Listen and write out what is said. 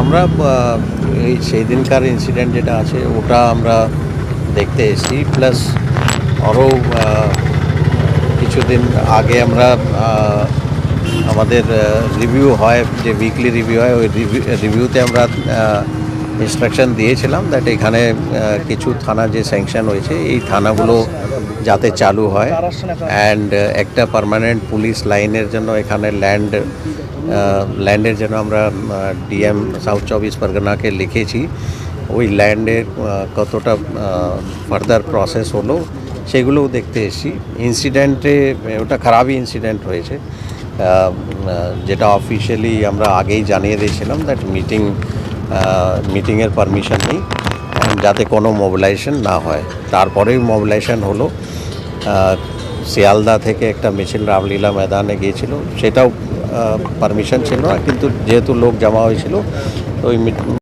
আমরা এই সেই দিনকার ইনসিডেন্ট যেটা আছে, ওটা আমরা দেখতে এসেছি। প্লাস আরও কিছুদিন আগে আমরা আমাদের রিভিউ হয়, যে উইকলি রিভিউ হয়, ওই রিভিউতে আমরা ইনস্ট্রাকশন দিয়েছিলাম দ্যাট এখানে কিছু থানা যে স্যাংশন হয়েছে এই থানাগুলো যাতে চালু হয়। অ্যান্ড একটা পার্মানেন্ট পুলিশ লাইনের জন্য এখানে ল্যান্ড ল্যান্ডের জন্য আমরা ডিএম সাউথ চব্বিশ পরগনাকে লিখেছি। ওই ল্যান্ডের কতটা ফার্দার প্রসেস হলো, সেগুলোও দেখতে এসেছি। ইনসিডেন্টে ওটা খারাপই ইনসিডেন্ট হয়েছে। যেটা অফিসিয়ালি আমরা আগেই জানিয়ে দিয়েছিলাম দ্যাট মিটিং মিটিংয়ের পারমিশন নেই যাতে কোনো মোবিলাইজেশন না হয়। তারপরেই মোবিলাইজেশন হলো। শিয়ালদা থেকে একটা মিছিল রামলীলা ময়দানে গিয়েছিল। সেটাও পারমিশন ছিল না, কিন্তু যেহেতু লোক জমা হয়েছিল, তো ওই